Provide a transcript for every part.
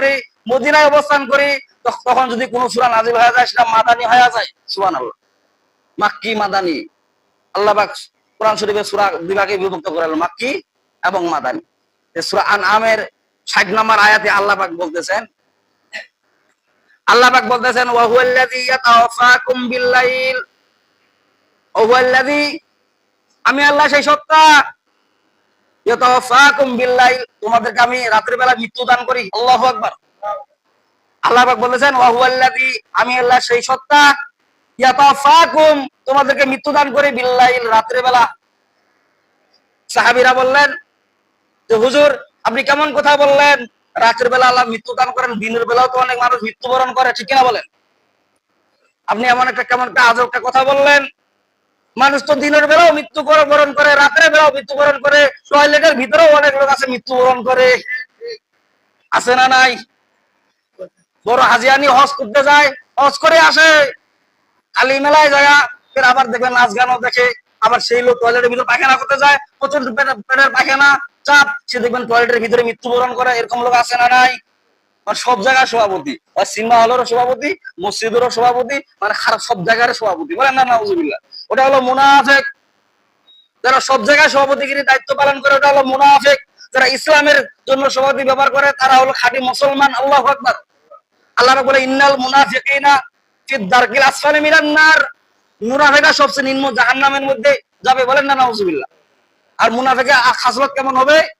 করি, মদিনায় অবস্থান করি তখন যদি কোনো সূরা নাজিল হয়ে যায়, সেটা মাদানি হয়ে যায়। সুবহানাল্লাহ। মাক্কি মাদানি। আল্লাহ কোরআন শরীফের সূরা দুই ভাগে বিভক্ত করাল মাক্কি এবং মাদানি। সূরা আনআমের 60 নম্বর আয়াতে আল্লাহ বলতেছেন আল্লাহ বলতেছেন আমি আল্লাহ সেই সত্তা তোমাদেরকে আমি রাতের বেলা মৃত্যু দান করি। আল্লাহু আকবার। আল্লাহ বলেছেন আমি আল্লাহ সেই সত্তা, ইয়াতাওয়াফাকুম, তোমাদেরকে মৃত্যু দান করি বিল্লাইল রাতের বেলা। সাহাবীরা বললেন, যে হুজুর, আপনি কেমন কথা বললেন? রাতের বেলা আল্লাহ মৃত্যু দান করেন, দিনের বেলাও তো অনেক মানুষ মৃত্যুবরণ করে, ঠিক কিনা বলেন? আপনি এমন একটা কেমন একটা আজব কথা বললেন মানুষ তো দিনের বেলাও মৃত্যু বরণ করে, রাতের বেলাও মৃত্যুবরণ করে টয়লেটের ভিতরেও অনেক লোক আছে মৃত্যুবরণ করে। আছে না নাই? বড় হাজিয়ানি হজ করতে যায়, হজ করে আসে। কালী মেলায় যায়, ফের আবার দেখবেন নাচ গানও দেখে। আবার সেই লোক টয়লেটের ভিতরে পায়খানা করতে যায় প্রচণ্ড পেটের পায়খানা, চাপ। সে দেখবেন টয়লেটের ভিতরে মৃত্যুবরণ করে, এরকম লোক আছে না নাই? আর সব জায়গায় সভাপতি। আর সিনেমা হলেরও সভাপতি, মসজিদেরও সভাপতি মানে খারাপ সব জায়গার সভাপতি। বলেন না নাউজুবিল্লাহ। ওটা হলো মুনাফেক। যারা সব জায়গায় সভাপতিগিরি দায়িত্ব পালন করে, ওটা হলো মুনাফেক। যারা ইসলামের জন্য সভাপতি ব্যবহার করে, তারা হলো খাঁটি মুসলমান। আল্লাহ আকবার। আল্লাহ বলে ইন্নাল মুনাফিকিনা ফি দারকিল আসফালি মিনান নার। মুনাফিকরা সবচেয়ে নিম্ন জাহান্নামের মধ্যে যাবে। বলেন না নাউজুবিল্লাহ। আর মুনাফিকের খাসলত কেমন হবে?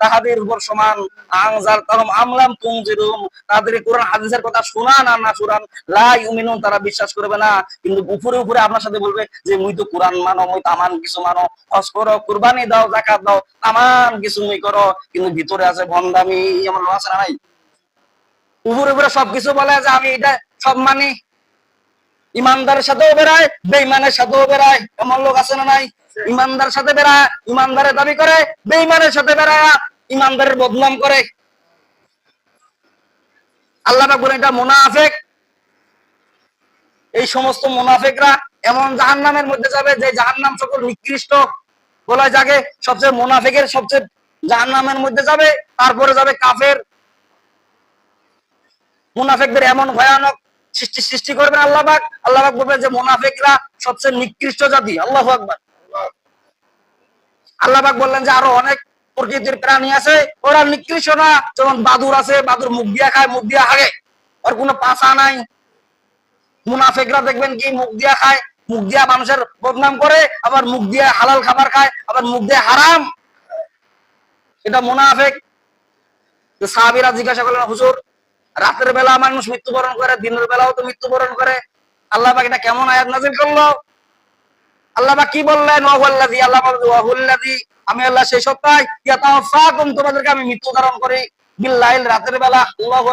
তাহাদের উপর সমান আনজার তাহম আমলাম তুনজিরুম। তাদের কোরআন হাদিসের কথা শোনান আর না শোনান, লা ইউমিনুন, তারা বিশ্বাস করবে না। কিন্তু উপরে উপরে আপনার সাথে বলবে যে, মুই তো কোরআন মানো, মুই তামান কিছু মানো। হজ করো, কুরবানি দাও, যাকাত দাও তামান কিছু মুই করো। কিন্তু ভিতরে আছে এমন লোক আছে না নাই? উপরে উপরে সবকিছু বলে যে, আমি এটা সব মানি। ইমানদারের সাথেও বেড়ায় বেইমানের সাথেও বেড়ায়। এমন লোক আছে না নাই? ইমানদার সাথে বেড়ায়, ইমানদারের দাবি করে বেইমানের সাথে বেড়ায়। ইমানদারের বদনাম করে। আল্লাহ বলেন এটা মুনাফেক। এই সমস্ত মুনাফেকরা এমন জাহান্নামের মধ্যে যাবে যে জাহান্নাম সকল নিকৃষ্ট বলা যাকে সবচেয়ে মুনাফেকের সবচেয়ে জাহান্নামের মধ্যে যাবে, তারপরে যাবে কাফের। মুনাফেকদের এমন ভয়ানক সৃষ্টি সৃষ্টি করবেন আল্লাহ পাক। আল্লাহ বলবেন যে মোনাফেকরা সবচেয়ে নিকৃষ্ট জাতি। আল্লাহ আকবার। আল্লাহ পাক বললেন যে আরও অনেক প্রকৃতির প্রাণী আছে, ওরা নিকৃষ্ট না। যেমন বাদুর আছে, বাদুর মুখ দিয়া খায়, মুখ দিয়া হাগে। ওর কোনো পাশা নাই। মুনাফেকরা দেখবেন কি, মুখ দিয়া খায়, মুখ দিয়া মানুষের বদনাম করে, আবার মুখ দিয়া হালাল খাবার খায়, আবার মুখ দিয়ে হারাম। এটা মুনাফেক। সাহাবীরা জিজ্ঞাসা করলেন, হুজুর, রাতের বেলা মানুষ মৃত্যুবরণ করে, দিনের বেলাও তো মৃত্যুবরণ করে। আল্লাহ পাক এটা কেমন আয়াত নাজিল করল? আল্লাহ পাক কি বললেন ওয়াহুল্লাযী আল্লাহ পাক ওয়াহুল্লাযী আমি আল্লাহ সেই সত্তায় তোমাদেরকে আমি মৃত্যু ধারণ করি। বিল্লাইল রাতের বেলা। আল্লাহু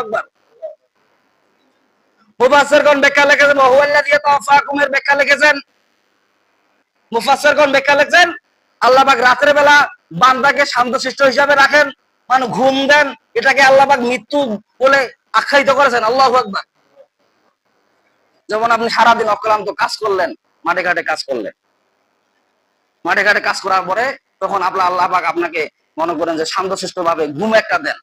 মানে ঘুম দেন, এটাকে আল্লাহ মৃত্যু বলে আখ্যায়িত করেছেন। আল্লাহু আকবার। যেমন আপনি সারাদিন অক্লান্ত কাজ করলেন, মাঠে ঘাটে কাজ করলেন। মাঠে ঘাটে কাজ করার পরে তখন আপনার আল্লাহ পাক আপনাকে মনে করেন যে শান্তশিষ্ট ভাবে ঘুম একটা দেন।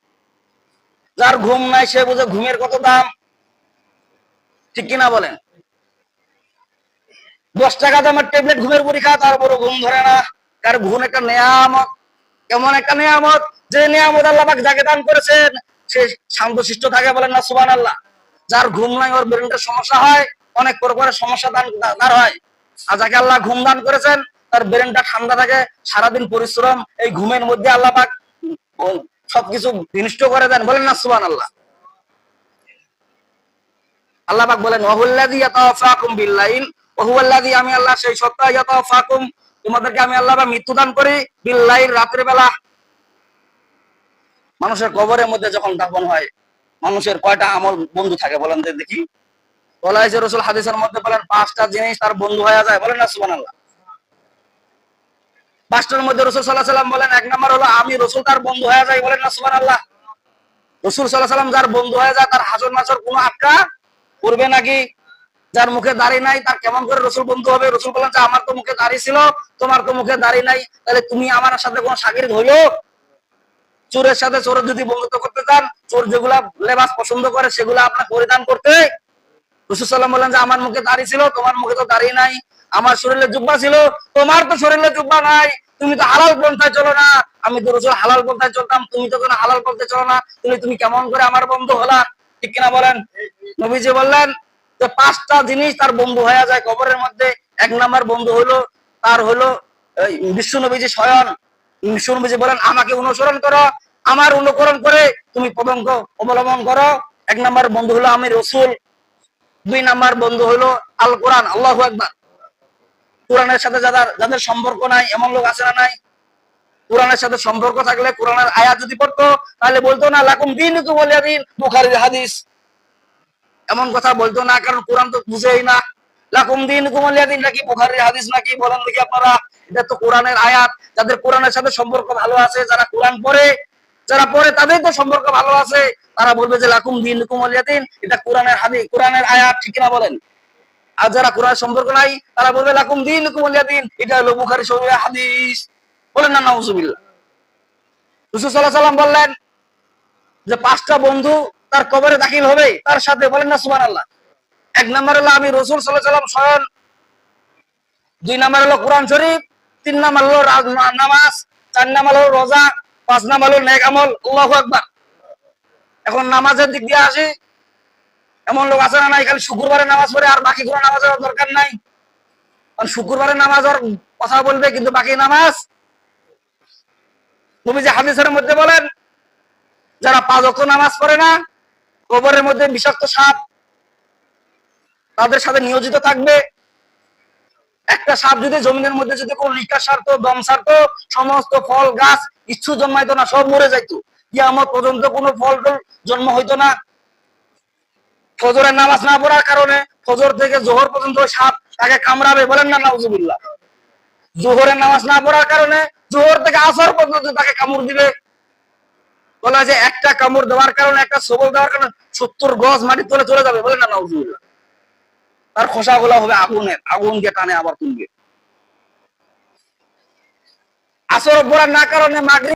যার ঘুম নাই, সে বুঝে ঘুমের কত দাম। ঠিক কিনা বলেন? দশ টাকা দামের ট্যাবলেট ঘুমের পরীক্ষা তারপরে ঘুম ধরে না। কার ঘুম একটা নেয়ামত? কেমন একটা নেয়ামত? যে নিয়ামত আল্লাহ পাক যাকে দান করেছেন, সে শান্তশিষ্ট থাকে বলেন না সুবান আল্লাহ যার ঘুম নাই, ওর ব্রেনটার সমস্যা হয়, অনেক প্রকারের সমস্যা দান দার হয়। আর যাকে আল্লাহ ঘুম দান করেছেন তার ব্রেনটা ঠান্ডা থাকে, সারাদিন পরিশ্রম, এই ঘুমের মধ্যে আল্লাহ পাক সবকিছু বিনষ্ট করে দেন, বলেন না সুবান আল্লাহ আল্লাহ পাক বলেন ওয়াহুল্লাযী ইয়াতাওয়াফাকুম বিল্লাইল ওয়াহুয়াল্লাযী আমি আল্লাহ সেই সত্তা ইয়াতাওয়াফাকুম, তোমাদেরকে আমি আল্লাহ পাক মৃত্যু দান করি বিল্লাইল রাতের বেলা। মানুষের কবরের মধ্যে যখন দাফন হয়, মানুষের কয়টা আমল বন্ধু থাকে বলেন দেখি। বলা হয়েছে রসুল হাদিসের মধ্যে বলেন, পাঁচটা জিনিস তার বন্ধু হয়ে যায়, বলেন না সুবহানাল্লাহ। পাঁচটার মধ্যে রসুল সাল্লাহ সাল্লাম বলেন, এক নম্বর হলো আমি রসুল তার বন্ধু হয়ে যাই বলেন না, সুবহানাল্লাহ। রসুল সাল্লাহ সাল্লাম যার বন্ধু হয়ে যায়, তার হাজর নাচর কোনো আটকা করবে নাকি? যার মুখে দাড়ি নাই, তার কেমন করে রসুল বন্ধু হবে? রসুল বললেন যে, আমার তো মুখে দাড়ি ছিল, তোমার তো মুখে দাড়ি নাই, তাহলে তুমি আমার সাথে কোন সাগির হইল চোরের সাথে চোরের যদি বন্ধুত্ব করতে চান, চোর যেগুলা লেবাস পছন্দ করে, সেগুলা আপনার পরিধান করতে। রসুল সাল্লাম বললেন যে, আমার মুখে দাড়ি ছিল, তোমার মুখে তো দাড়ি নাই আমার শরীরে জুব্বা ছিল, তোমার তো শরীরে জুব্বা নাই, তুমি তো হালাল পন্থায় চলো না। আমি তো রসুল হালাল পন্থায় চলতাম, তুমি তো কোনো হালাল পন্থায় চলো না। তুমি তুমি কেমন করে আমার বন্ধু হলা? ঠিক কিনা বলেন? নবীজি বললেন যে, পাঁচটা জিনিস তার বন্ধু হয়ে যায় কবরের মধ্যে। এক নাম্বার বন্ধু হলো, তার হলো বিশ্ব নবীজি স্বয়ং। বিশ্ব নবীজি বলেন, আমাকে অনুসরণ করো, আমার অনুকরণ করে তুমি পদঙ্ক অবলম্বন করো। এক নাম্বার বন্ধু হলো আমি রসুল। দুই নাম্বার বন্ধু হলো আল কোরআন, আল্লাহ একবার কোরআনের সাথে যাদের যাদের সম্পর্ক নাই, এমন লোক আছে না নাই? কোরআনের সাথে সম্পর্ক থাকলে কোরআনের আয়াত যদি পড়তো, তাহলে বলতো না, লাকুম দিন তো বলিয়া দিন বুখারির হাদিস। এমন কথা বলতো না, কারণ কোরআন তো বুঝেই না। লাকুম দিন কুমলিয়া দিন নাকি বুখারির হাদিস নাকি? বলেন নাকি আপনারা। এটা তো কোরআনের আয়াত। যাদের কোরআনের সাথে সম্পর্ক ভালো আছে, যারা কোরআন পড়ে, যারা পড়ে তাদের তো সম্পর্ক ভালো আছে। তারা বলবে যে, লাকুম দিন কুমলিয়া দিন এটা কোরআনের হাদিস, কোরআনের আয়াত, ঠিক না বলেন? আর যারা কোরআন সম্পর্ক নাই, তারা বলবে, লাকুম দিন কুমলিয়া দিন। এটা হলো বুখারি শরীরের হাদিস। বলেন না, নাউজুবিল্লাহ। রসুল সাল্লাহ সাল্লাম বললেন যে, পাঁচটা বন্ধু তার কবরে দাখিল হবে, তার সাথে বলেন না সুবান আল্লাহ এক নম্বর হলো, আমি রসুল সাল্লাহ সাল্লাম স্বয়ং। দুই নম্বর হলো, কোরআন শরীফ। তিন নম্বর হলো নামাজ। চার নম্বর হলো, রোজা। পাঁচ নম্বর হলো, নেক আমল। আল্লাহ আকবার। এখন নামাজের দিক দিয়ে আসি এমন লোক আছে না নাই, খালি শুক্রবারে নামাজ পড়ে আর বাকি কোনো নামাজের দরকার নাই। কারণ শুক্রবারে নামাজ কথা বলবে, কিন্তু বাকি নামাজ তুমি যে হাদিসের মধ্যে বলেন, যারা পাঁচ অক্ট নামাজ পড়ে না, কবরের মধ্যে বিষাক্ত সাপ তাদের সাথে নিয়োজিত থাকবে। একটা সাপ যদি জমিনের মধ্যে যদি কোন লিকা সারতো, দম সারতো, সমস্ত ফল, গাছ, ইচ্ছু জন্মাইতো না, সব মরে যাইতো। আমার পর্যন্ত কোনো ফল টল জন্ম হইতো না। ফজরের নামাজ না পড়ার কারণে ফজর থেকে জোহর পর্যন্ত সাপ তাকে কামড়াবে, বলেন না, নাউজুবিল্লাহ। জোহরের নামাজ না পড়ার কারণে জোহর থেকে আসর পর্যন্ত তাকে কামড় দিবে। বলা যে একটা কামড় দেওয়ার কারণে, একটা সবল দেওয়ার কারণে সত্তর গজ মাটির তলে চলে যাবে, বলেন না, নাউজুবিল্লাহ। তার খোসা গুলা হবে আগুনের আগুন দিয়ে টানে আবার তুলবে। আসর পড়ার না কারণে মাগরিব